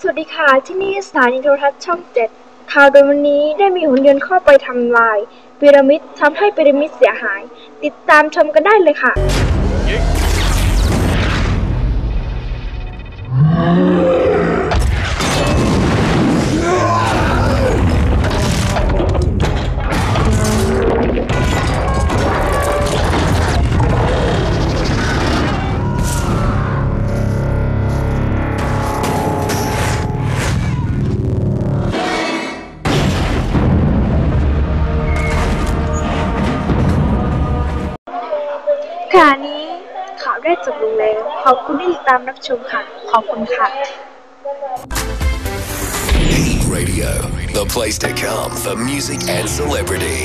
สวัสดีค่ะ ที่นี่สถานีโทรทัศน์ช่องเจ็ดข่าวโดยวันนี้ได้มีหุ่นยนต์เข้าไปทำลายพีระมิดทำให้พีระมิดเสียหาย ติดตามชมกันได้เลยค่ะ ขณะนี้ข่าวได้จบลงแล้ว ขอบคุณที่ติดตามรับชมค่ะ ขอบคุณค่ะ Heat Radio, the place to come for music and celebrity.